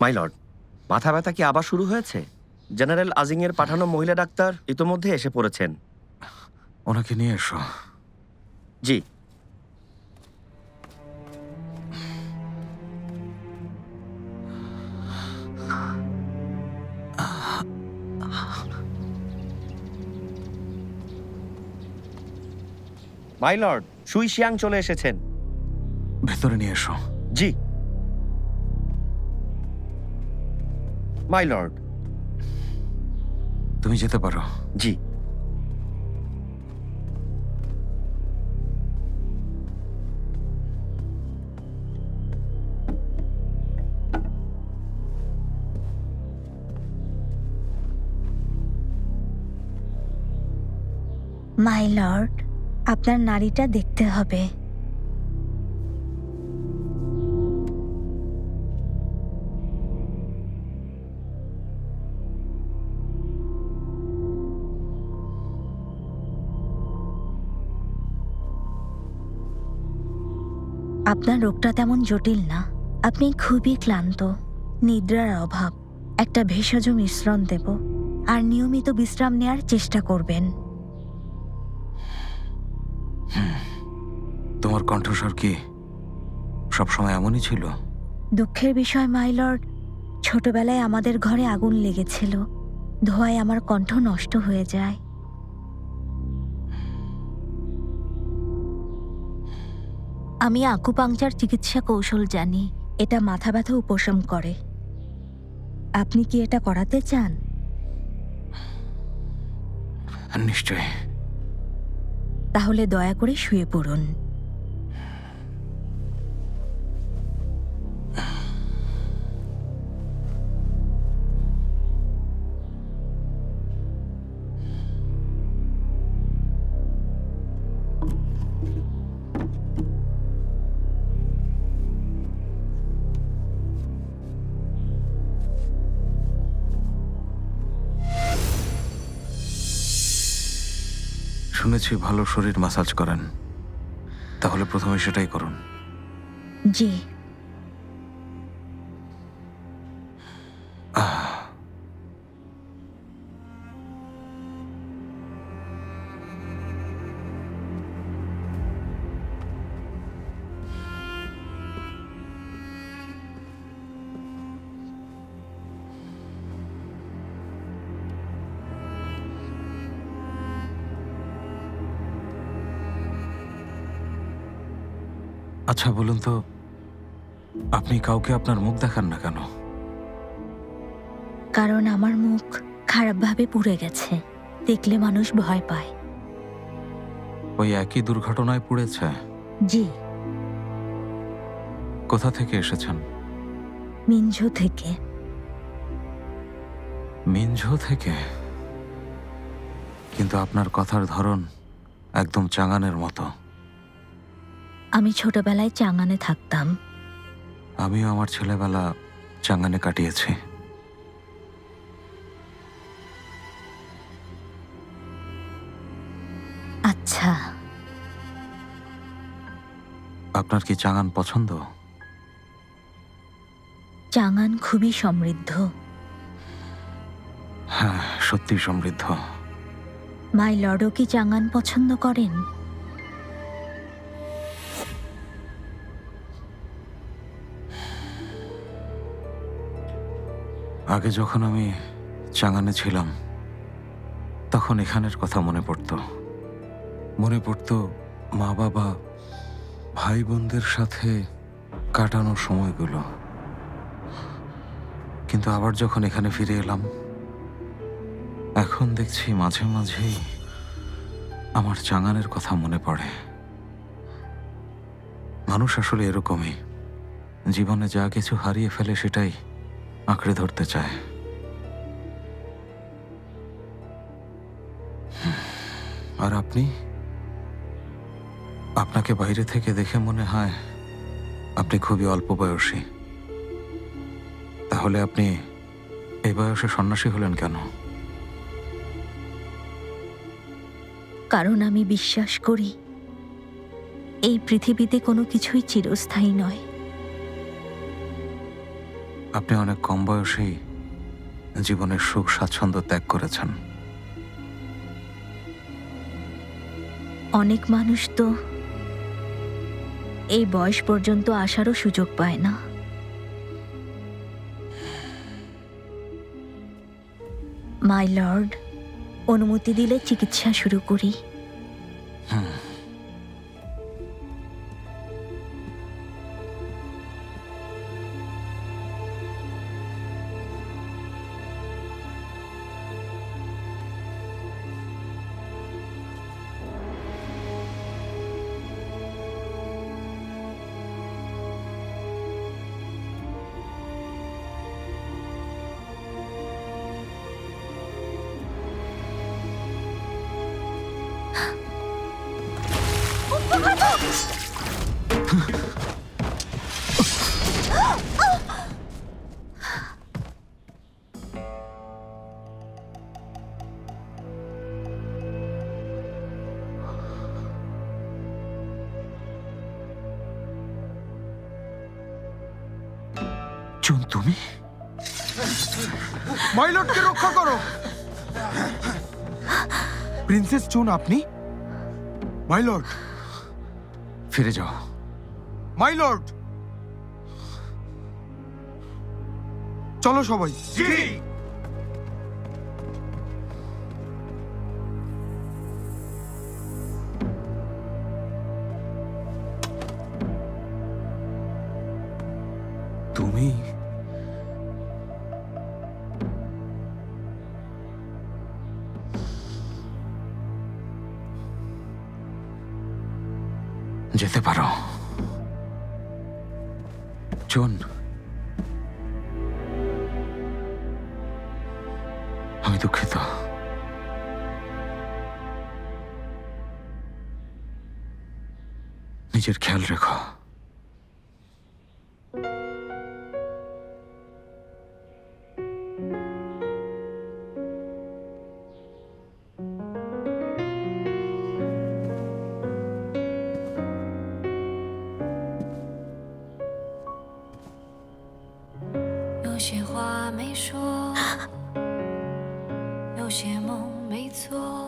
My lord মাথা ব্যথা কি আবার শুরু হয়েছে? জেনারেল আজিং এর পাঠানো মহিলা ডাক্তার ইতোমধ্যে এসে পড়েছেন। ওনাকে নিয়ে এসো। জি। মাই লর্ড সুই শিয়াং চলে এসেছেন। ভেতরে নিয়ে এসো। জি। মাই লর্ড তুমি যেতে পারো। জি। মাই লর্ড আপনার নারীটা দেখতে হবে। আপনার রোগটা তেমন জটিল না। আপনি খুবই ক্লান্ত নিদ্রার অভাব একটা ভেষজ মিশ্রণ দেব আর নিয়মিত বিশ্রাম নেয়ার চেষ্টা করবেন। তোমার কণ্ঠস্বর কি সবসময় এমনই ছিল? দুঃখের বিষয় মাইলর্ড ছোটবেলায় আমাদের ঘরে আগুন লেগেছিল। ধোয়ায় আমার কণ্ঠ নষ্ট হয়ে যায়। আমি আকুপাংচার চিকিৎসা কৌশল জানি। এটা মাথা ব্যথা উপশম করে। আপনি কি এটা করাতে চান? নিশ্চয় তাহলে দয়া করে শুয়ে পড়ুন। শুনেছি ভালো শরীর মাসাজ করেন। তাহলে প্রথমে সেটাই করুন। জি। আচ্ছা বলুন তো আপনি কাউকে আপনার মুখ দেখান না কেন? কারণ আমার মুখ খারাপভাবে পুড়ে গেছে। দেখলে মানুষ ভয় পায়। ওই একই দুর্ঘটনায় পুড়েছে? জি। কোথা থেকে এসেছেন? মিঞ্জো থেকে। মিনঝো থেকে? কিন্তু আপনার কথার ধরন একদম চাঙানের মতো। আমি ছোটবেলায় চাঙানে থাকতাম। আমিও আমার ছেলেবেলা চাঙ্গানে কাটিয়েছি। আচ্ছা। আপনার কি চাঙান পছন্দ? চাঙান খুবই সমৃদ্ধ। হ্যাঁ সত্যি সমৃদ্ধ। মাই লর্ডও কি চাঙান পছন্দ করেন? আগে যখন আমি চাঙানে ছিলাম, তখন এখানের কথা মনে পড়তো। মনে পড়তো মা বাবা ভাই বোনদের সাথে কাটানো সময়গুলো। কিন্তু আবার যখন এখানে ফিরে এলাম, এখন দেখছি মাঝে মাঝেই আমার চাঙানের কথা মনে পড়ে। মানুষ আসলে এরকমই। জীবনে যা কিছু হারিয়ে ফেলে সেটাই আঁকড়ে ধরতে চায়। আর আপনি? আপনাকে বাইরে থেকে দেখে মনে হয় আপনি খুবই অল্প বয়সী। তাহলে আপনি এই বয়সে সন্ন্যাসী হলেন কেন? কারণ আমি বিশ্বাস করি, এই পৃথিবীতে কোনো কিছুই চিরস্থায়ী নয়। আপনি অনেক কম বয়সেই জীবনের সুখ স্বাচ্ছন্দ্য ত্যাগ করেছেন। অনেক মানুষ তো এই বয়স পর্যন্ত আসারও সুযোগ পায় না। মাই লর্ড অনুমতি দিলে চিকিৎসা শুরু করি। চুন তুমি? মাইলটকে রক্ষা করো। প্রিন্সেস চুন আপনি? মাইলট ফিরে যাও। মাইলট চলো সবাই। তুমি যেতে পারো। চুন আমি দুঃখিত। নিজের খেয়াল রেখো “错。